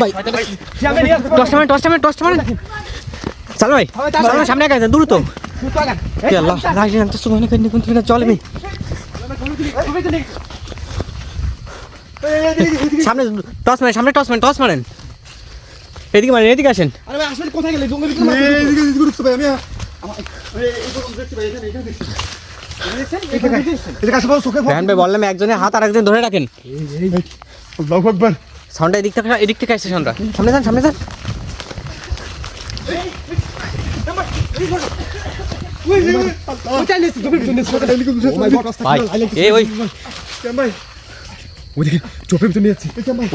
ভাই টসটা মারেন টসটা মারেন টসটা মারেন। চলো ভাই চলো সামনে তো আল্লাহ রাজি নাম জালিমিন সামনে টস মারেন সামনে টস মারেন টস মারেন। এদিকে মারেন এদিকে আসেন। আরে ভাই আসলে কোথায় গেলে? ভিতরে এদিকে এদিকে ভাই আমি একজনের হাত আর একজন ধরে রাখেন। সাউন্ডটা এদিক থেকে এদিক থেকে আসছে সাউন্ডটা সামনে যান সামনে যান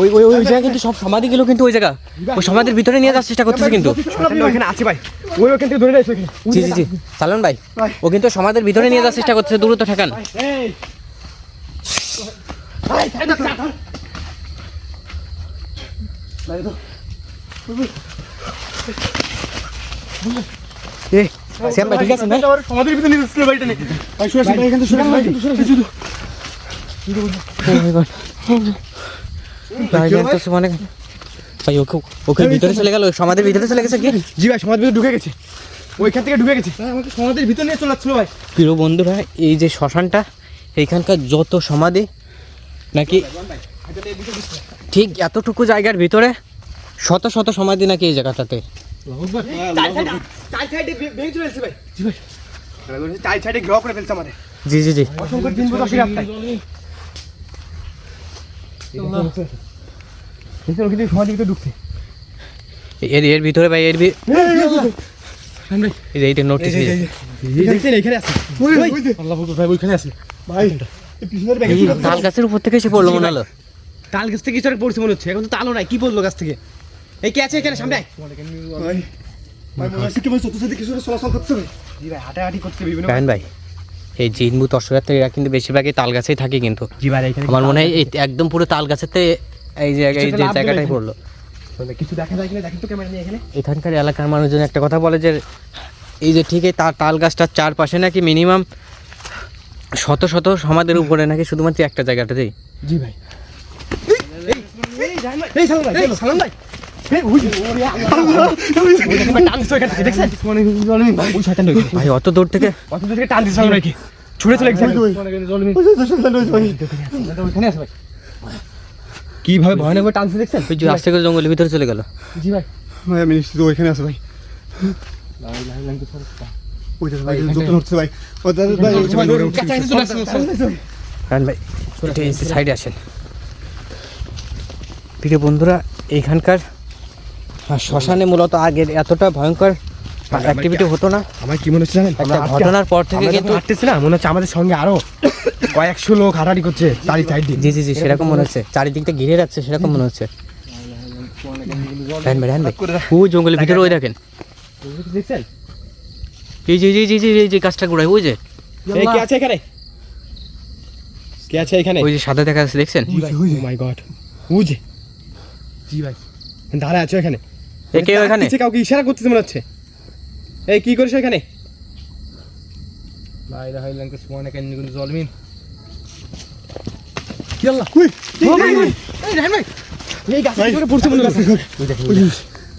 ওই ওই ওই জায়গা কিন্তু সব সমাধিগুলো কিন্তু ওই জায়গা ওই সমাধির ভিতরে নিয়ে যাওয়ার চেষ্টা করতেছে কিন্তু ওইখানে আছে ভাই ওই ওইখান থেকে ধরে জি জি জি সালন ভাই ও কিন্তু সমাধির ভিতরে নিয়ে যাওয়ার চেষ্টা করতেছে দূরত্ব ঠেকান এই এ শ্যাম ভাই ঠিক আছে ভাই সমাধির ভিতরে নিয়ে যাচ্ছিল ভাইটা নিয়ে ভাই শুনে আসি এখান থেকে শুনে ভাই শুধু ভাই জানতেছে ভাই ওকে ওকে ভিতরে চলে গেল সমাধির ভিতরে চলে গেছে কি? জি ভাই সমাজ ভিতরে ঢুকে গেছে। ওইখান থেকে ঢুকে গেছে। আমাকে সমাজের ভিতরে নিয়ে চলে যাচ্ছিল ভাই। প্রিয় বন্ধুরা এই যে শ্মশানটা এইখানকার যত সমাধি নাকি ঠিক এতটুকু জায়গার ভিতরে শত শত সময় সমাধি নাকি এই জায়গাটাতে? জি জি জি। দিন এর এর ভিতরে ভাই এর এইটা নোটিস আছে ওই ওই যে আল্লাহ ভাই ওইখানে আছে। ভাই এই পিছনের ব্যাগে এই তাল গাছের উপর থেকে এসে পড়ল মনে হলো। তাল গাছ থেকে কিছু একটা পড়ছে মনে হচ্ছে। এখন তো তালও নাই কি বলল গাছ থেকে? এই কে আছে এখানে? সামনে আয়। ভাই মনে এরা কিন্তু বেশিরভাগই তাল গাছেই থাকে কিন্তু। জি ভাই এখানে আমার মনে হয় এই একদম পুরো তাল গাছেতে এই জায়গায় এই যে জায়গাটাই পড়ল। কিছু দেখা যায় কিনা? দেখেন তো ক্যামেরা নিয়ে এখানে। এখানকার এলাকার মানুষজন একটা কথা বলে যে এই যে ঠিক এই তার তাল গাছটার চারপাশে নাকি মিনিমাম শত শত সমাধির উপরে নাকি শুধুমাত্র একটা জায়গাটাতেই? জি ভাই। এই সালাম ভাই সালাম ভাই ভাই, অত দূর থেকে অত দূর থেকে টান। চলে আছে ভাই কীভাবে ভয়ানক টানছে দেখছেন ওই যে করে জঙ্গলের ভিতরে চলে গেল জি ভাই ভাই আমি নিশ্চিত ওইখানে আছে ভাই ভাই যত হচ্ছে ভাই ও দাদা ভাই কাছাকাছি চলে আসছে, কারণ ভাই এটা এই সাইডে আসেন প্রিয় বন্ধুরা এইখানকার শ্মশানে মূলত আগের এতটা ভয়ঙ্কর অ্যাক্টিভিটি হতো না। আমার কি মনে হচ্ছে জানেন? একটা ঘটনার পর থেকে কিন্তু হাঁটতেছি না মনে হচ্ছে আমাদের সঙ্গে আরও কয়েকশো লোক হাঁটাহাঁটি করছে তারই সাইড। জি জি জি সেরকম মনে হচ্ছে। চারিদিকটা ঘিরে রাখছে সেরকম মনে হচ্ছে। হ্যান ভাই হ্যান ভাই ওই জঙ্গলের ভিতরে ওই দেখেন। দেখছেন? এই যে এই যে এই যে এই যে গাছটা গোড়ায় ওই যে। এই কে আছে এখানে? কে আছে এখানে? ওই যে সাদা দেখা যাচ্ছে দেখছেন? মাই গড উজে জি ভাই। দাঁড়া আছো এখানে? এ কে ওখানে? কাউকে ইশারা করতেছে মনে হচ্ছে। এই কি করিস এখানে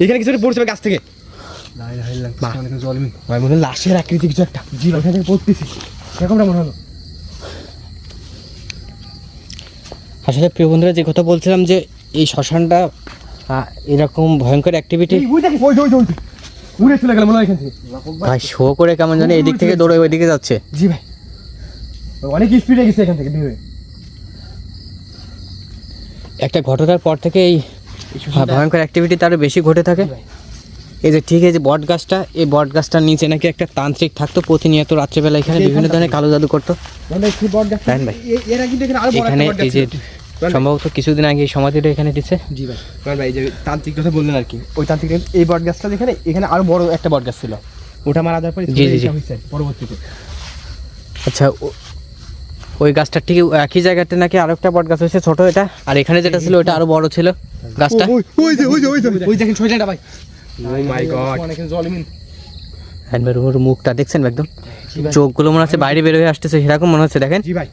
মনে কিছু পড়ছে গাছ থেকে। ভাই মনে লাশের আকৃতি কিছু একটা। জি ভাই থেকে পড়তেছি। মনে হলো। আসলে প্রিয় বন্ধুরা যে কথা বলছিলাম যে এই শ্মশানটা এরকম ভয়ঙ্কর অ্যাক্টিভিটি উড়ে চলে গেল মনে হয় এখান থেকে। ভাই শো করে কেমন জানি এদিক থেকে দৌড়ে ওইদিকে যাচ্ছে। জি ভাই। অনেক স্পিডে গেছে এখান থেকে বের একটা ঘটনার পর থেকে এই ভয়ঙ্কর অ্যাক্টিভিটি তারও বেশি ঘটে থাকে। এই যে ঠিক এই যে বট গাছটা এই বট গাছটার নিচে নাকি একটা তান্ত্রিক থাকতো প্রতিনিয়ত রাত্রেবেলা এখানে বিভিন্ন ধরনের কালো জাদু করতো। ভাই। এখানে আরও বড় একটা বট গাছ এই যে। সম্ভবত কিছুদিন আগে এই সমাধিটা এখানে দিচ্ছে জি ভাই। রায়হান ভাই যে তান্ত্রিক কথা বললেন আর কি ওই তান্ত্রিক এই বট গাছটা যেখানে এখানে আরও বড় একটা বট গাছ ছিল। ওটা মারা যাওয়ার পরে জি, জি। পরবর্তীতে। আচ্ছা ওই গাছটার ঠিক একই জায়গাতে নাকি আরও একটা বট গাছ হয়েছে ছোট এটা? আর এখানে যেটা ছিল ওটা আরও বড় ছিল গাছটা? ওই যে ওই যে ওই যে ওই দেখেন শৈলাটা ভাই। ও মাই গড জলিমিন ওর মুখটা দেখছেন একদম? চোখগুলো মনে হচ্ছে বাইরে বের হয়ে আসতেছে সেরকম মনে হচ্ছে দেখেন। জি ভাই।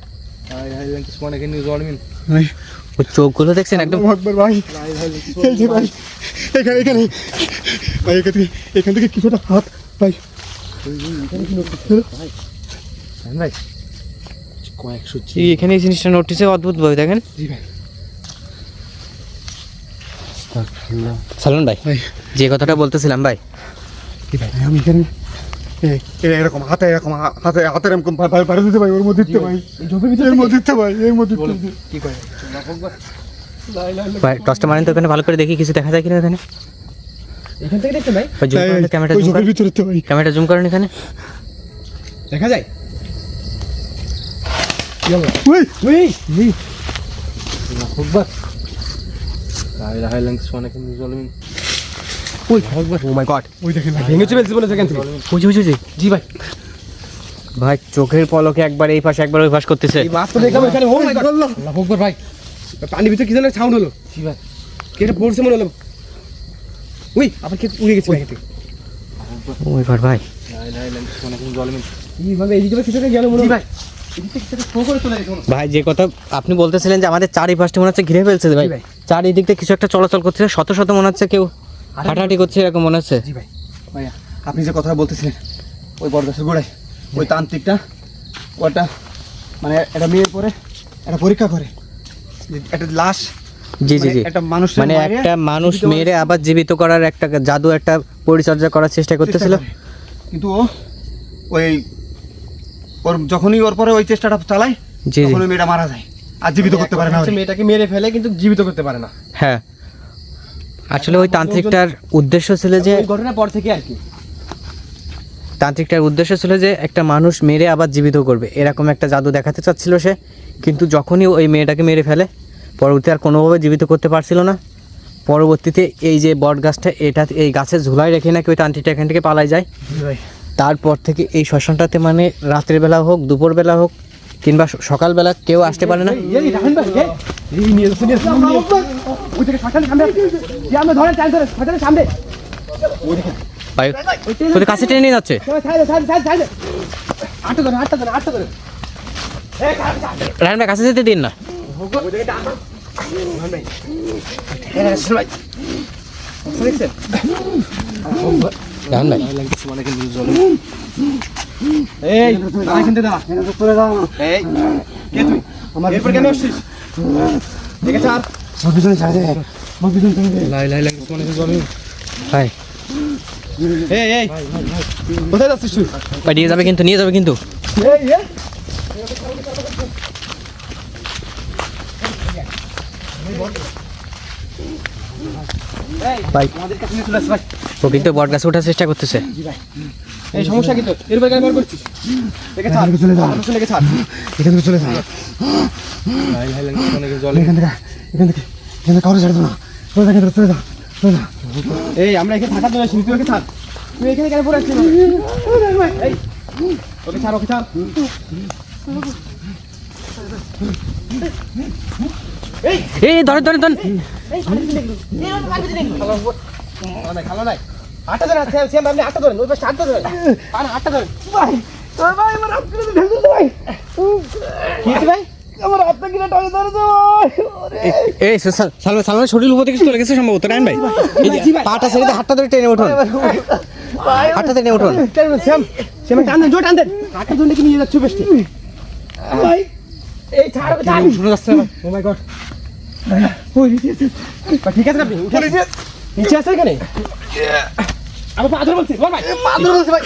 চোখগুলো দেখছেন একদম। ভাই যে এখানে এখান থেকে কিছুটা হাত এখানে এই জিনিসটা নোটিসে অদ্ভুত ভাবে দেখেন। ভাই ভাই। যে কথাটা বলতেছিলাম ভাই আমি এখানে এরকম হাতে এরকম হাতে হাতের এরকম পা- পা- দিতে ভাই ওর মধ্যে দিতে ভাই এই ঝোপের ভিতরে এর মধ্যে দিতে ভাই এর মধ্যে কি করে ভাই টসটা মারেন তো ওখানে ভালো করে দেখি কিছু দেখা যায় কিনা এখানে এখান থেকে দেখছেন ভাই জুম করেন ক্যামেরাটা জুম করেন ভিতরে তো ভাই ক্যামেরাটা জুম করেন এখানে দেখা যায় ওই ওই ও মাই গড ওই দেখেন। ভাই ভেঙে চলে বলে সেখান থেকে। জি ভাই। ভাই চোখের পলকে একবার এই পাশে একবার ওই পাশ করতেছে। এই মাছ তো দেখলাম এখানে। ও মাই গড আল্লাহ আকবর ভাই। পানির ভিতরে কি যেন সাউন্ড হলো। জি ভাই। কে এটা পড়ছে মনে হলো। উই আবার কে উড়ে গেছে ভাই। ওই ঘর ভাই। ভাই যে কথা আপনি বলতেছিলেন যে আমাদের চারিপাশটা মনে হচ্ছে ঘিরে ফেলছে ভাই। চারিদিক থেকে কিছু একটা চলাচল করছে। শত শত মনে হচ্ছে কেউ হাঁটাহাঁটি করছে এরকম মনে হচ্ছে? জি ভাই। ভাইয়া আপনি যে কথা বলতেছিলেন ওই বরগাছের গোড়ায় ওই তান্ত্রিকটা ওটা মানে একটা মেয়ের পরে একটা পরীক্ষা করে। একটা লাশ জি জি মানে জি। একটা মানুষের মানে একটা মানুষ মেরে আবার জীবিত করার একটা জাদু একটা পরিচর্যা করার চেষ্টা করতেছিল? কিন্তু ও ওই ওর যখনই ওর পরে ওই চেষ্টাটা চালায় জি জি। মেয়েটা মারা যায়। আর জীবিত করতে পারে না মেয়েটাকে মেরে ফেলে কিন্তু জীবিত করতে পারে না। হ্যাঁ। আসলে ওই তান্ত্রিকটার উদ্দেশ্য ছিল যে ঘটনার পর থেকে আর কি তান্ত্রিকটার উদ্দেশ্য ছিল যে একটা মানুষ মেরে আবার জীবিত করবে এরকম একটা জাদু দেখাতে চাচ্ছিল সে কিন্তু যখনই ওই মেয়েটাকে মেরে ফেলে পরবর্তী আর কোনোভাবে জীবিত করতে পারছিল না পরবর্তীতে এই যে বট গাছটা এটা এই গাছের ঝুলাই রেখে নাকি ওই তান্ত্রিকটা এখান থেকে পালাই যায় তারপর থেকে এই শ্মশানটাতে মানে রাতের বেলা হোক দুপুর বেলা হোক কিংবা সকালবেলা কেউ আসতে পারে না ওই থেকে শয়তানের সামনে যে আমরা ধরেন চাল ধরে শয়তানের সামনে। ভাই ওদের কাছে টেনে নিয়ে যাচ্ছে। ছাড়ে ছাড়ে ছাড়ে ছাড়ে আটটা ধরে আটটা ধরে আটটা ধরে। রায়ন ভাই কাছে যেতে দিন না। ওই আমার এরপর কেন আসছিস? দেখে ছাড়। আমার পিছনে ছাড়ে দে আমার পিছনে ছাড়ে দে লাই লাই লাই মানে জল ভাই এই এই কোথায় যাচ্ছিস তুই ভাই নিয়ে যাবে কিন্তু নিয়ে যাবে কিন্তু এই এই ভাই আমাদের চলে ও কিন্তু বট গাছে ওঠার চেষ্টা করতেছে এই সমস্যা কি তোর? এরপর কেন বার করছিস? ছাড়। চলে যা। লেগে ছাড়। এখান থেকে চলে যাও লাই লাই লাই জল এখান থেকে এখান থেকে এখান থেকে কাউরে ছাড়ে না। চলে থেকে চলে যা চলে যা এই আমরা এখানে থাকার জন্য তুই ওকে ছাড় তুই এখানে কেন পড়ে আসছিস এই ওকে ছাড় ওকে ছাড়। এই ধরে ধরে ধরে খালো নাই আটটা ধরে সেম সেম আপনি আটটা ধরেন ওই পাশে আটটা ধরেন। আর আটটা ধরেন। ভাই তোর ভাই আমার কি ভাই? আমার হাতটা কিনে টানে ধরে দে ভাই এই সালমান সালমান শরীর উপর থেকে চলে গেছে সম্ভবত রায়ন ভাই। পাটা ছেড়ে হাতটা ধরে টেনে উঠুন। হাতটা টেনে উঠুন। সেম সেম টান দেন জোর টান দেন। আটটা ধরে নিয়ে যাচ্ছ বেশি? ভাই এই ছাড় ছাড়। শুনে যাচ্ছে ও মাই গড ঠিক আছে আপনি উঠে নিচে আছে এখানে? আমার পা ধরে বলছি ভাই। পা ধরে বলছি ভাই।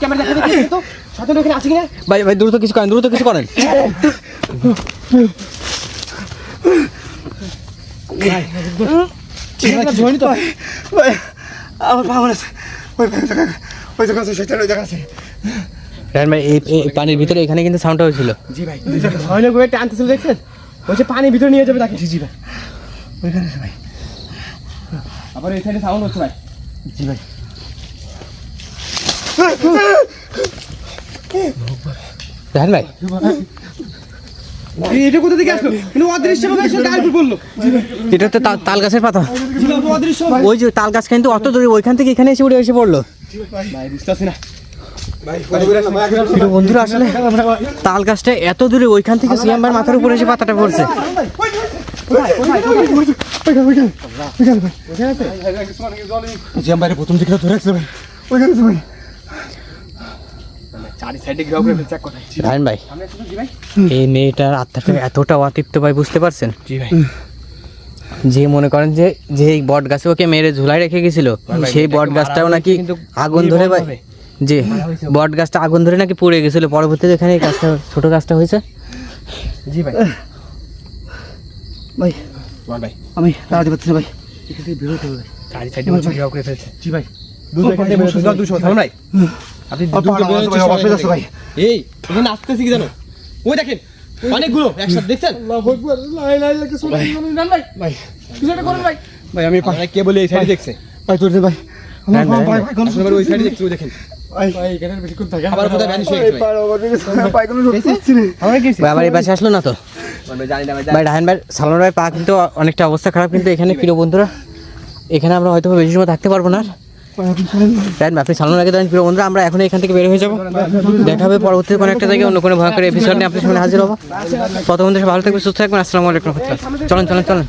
ক্যামেরা দেখা দেখি তো। সাথে ওখানে আছে কিনা? ভাই ভাই দ্রুত কিছু করেন দ্রুত কিছু করেন। ঠিক আছে ভাই আমার পা আছে। ওই ওই জায়গা আছে সেটা ওই জায়গা আছে। ভাই এই এই পানির ভিতরে এখানে কিন্তু সাউন্ডটা হয়েছিল। জি ভাই হয়নি গো একটা আনতেছিল দেখছেন? বলছে পানি ভিতরে নিয়ে যাবে তাকে। জি ভাই। ওইখানে ভাই। আবার এই সাইডে সাউন্ড হচ্ছে ভাই। জি ভাই। ভাই। এটা কোথা থেকে আসলো? কিন্তু অদৃশ্য ভাবে এসে গায়ের পড়ল। এটা তো তাল- গাছের পাতা। ওই যে তাল গাছ কিন্তু অত দূরে ওইখান থেকে এখানে এসে উড়ে এসে পড়ল। ভাই বুঝতে না। বন্ধুরা আসলে তাল গাছটা এত দূরে ওইখান থেকে মাথার উপরে এসে পাতাটা পড়ছে। প্রথম দিকে ধরে ভাই। ওইখানে ভাই চারি সাইডে ঘেরাও করে ফেলছে এক কথায় রায়ন ভাই এই মেয়েটার আত্মাটা এতটা অতিপ্ত ভাই বুঝতে পারছেন জি ভাই যে মনে করেন যে যে এই বট গাছে ওকে মেরে ঝুলাই রেখে গেছিল সেই বট গাছটাও নাকি আগুন ধরে ভাই হবে। যে বট গাছটা আগুন ধরে নাকি পুড়ে গেছিল পরবর্তীতে এখানে এই গাছটা ছোট গাছটা হয়েছে জি ভাই ভাই ভাই আমি দাঁড়াতে পারছি না ভাই চারি সাইডে বলছে ঘেরাও করে ফেলছে জি ভাই দুশো এখান থেকে দুশো ভাই আপনি। এই এখানে আসতেছি কি জানো? ওই দেখেন অনেকগুলো একসাথে দেখছেন? ভাই আমি কে বলে এই সাইডে দেখছে? ভাই তোর ভাই অনেকটা অবস্থা খারাপ কিন্তু এখানে প্রিয় বন্ধুরা? এখানে আমরা হয়তো বেশি সময় থাকতে পারব না। ভাই আপনি সামনে ভাইকে দেন প্রিয় বন্ধুরা, আমরা এখন এখান থেকে বের হয়ে যাব। দেখা হবে পরবর্তী কোনো একটা জায়গায় অন্য কোনো ভয়ঙ্কর এপিসোড নিয়ে আপনার সামনে হাজির হব। প্রথম ভালো থাকবে সুস্থ থাকবেন, আসসালামু আলাইকুম। চলেন চলেন চলেন।